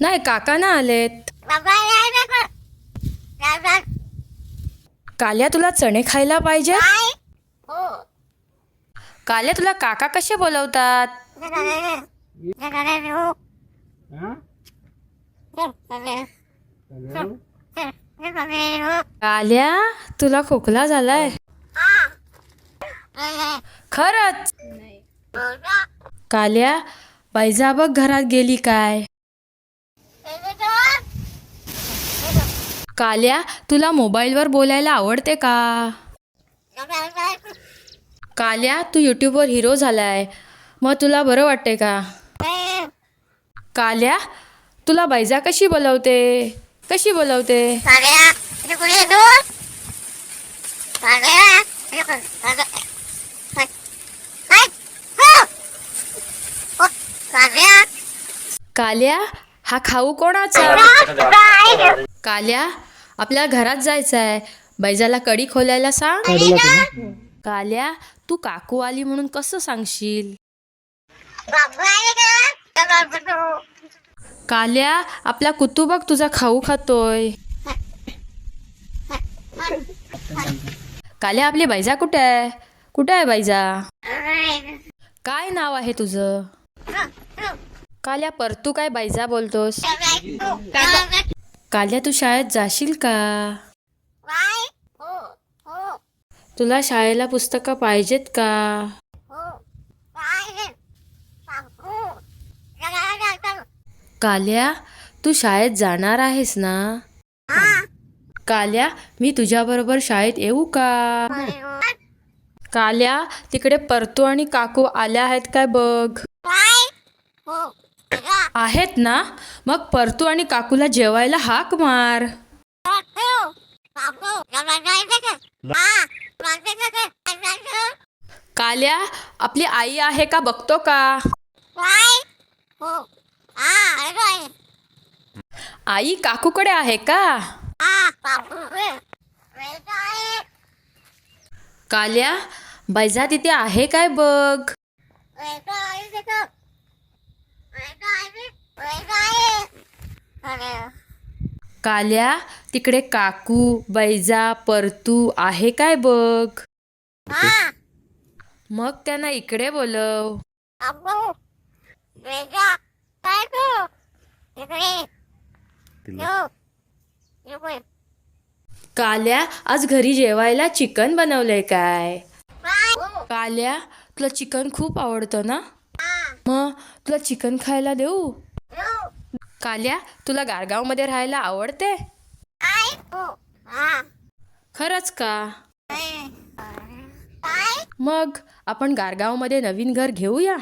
नाही काका ना आलेत. काल्या तुला चणे खायला पाहिजे? काल्या तुला काका कसे बोलवतात? काल्या तुला खोकला झालाय. खरंच. काल्या पैजा बघ घरात गेली काय? काल्या तुला मोबाईलवर बोलायला आवडते का? काल्या तू युट्यूबवर हिरो झालाय. मग तुला बरं वाटते का? काल्या तुला बैजा कशी बोलवते? कशी बोलवते? काल्या. काल्या हा खाऊ कोणाचा? काल्या आपल्या घरात जायचं आहे बैजाला कडी खोलायला सांग. काल्या तू काकू आली म्हणून कसं सांगशील? काल्या आपला कुतू बघ तुझा खाऊ खातोय. काल्या आपली बैजा कुठे? आहे कुठे आहे बैजा? काय नाव आहे तुझं? काल्या परतू काय बैजा बोलतोस? काल्या तू शाळेत जाशील का? तुला शाळेला पुस्तकं पाहिजेत का? काल्या तू शाळेत जाणार आहेस ना? काल्या मी तुझ्याबरोबर शाळेत येऊ का? काल्या तिकडे परतू आणि काकू आल्या आहेत काय बघ? आहेत ना? मग परतू आणि काकूला जेवायला हाक मार. काल्या आपली आई आहे का बघतो का? आई काकूकडे आहे का? काल्या बैजा तिथे आहे काय बघ? काल्या तिकडे काकू बैजा परतू आहे काय बघ? मग त्यांना इकडे बोलव. काल्या आज घरी जेवायला चिकन बनवलंय काय? काल्या तुला चिकन खूप आवडतं ना? मग तुला चिकन खायला देऊ? काल्या तुला गारगावमध्ये राहायला आवडते? खरंच का? मग आपण गारगावमध्ये नवीन घर घेऊया?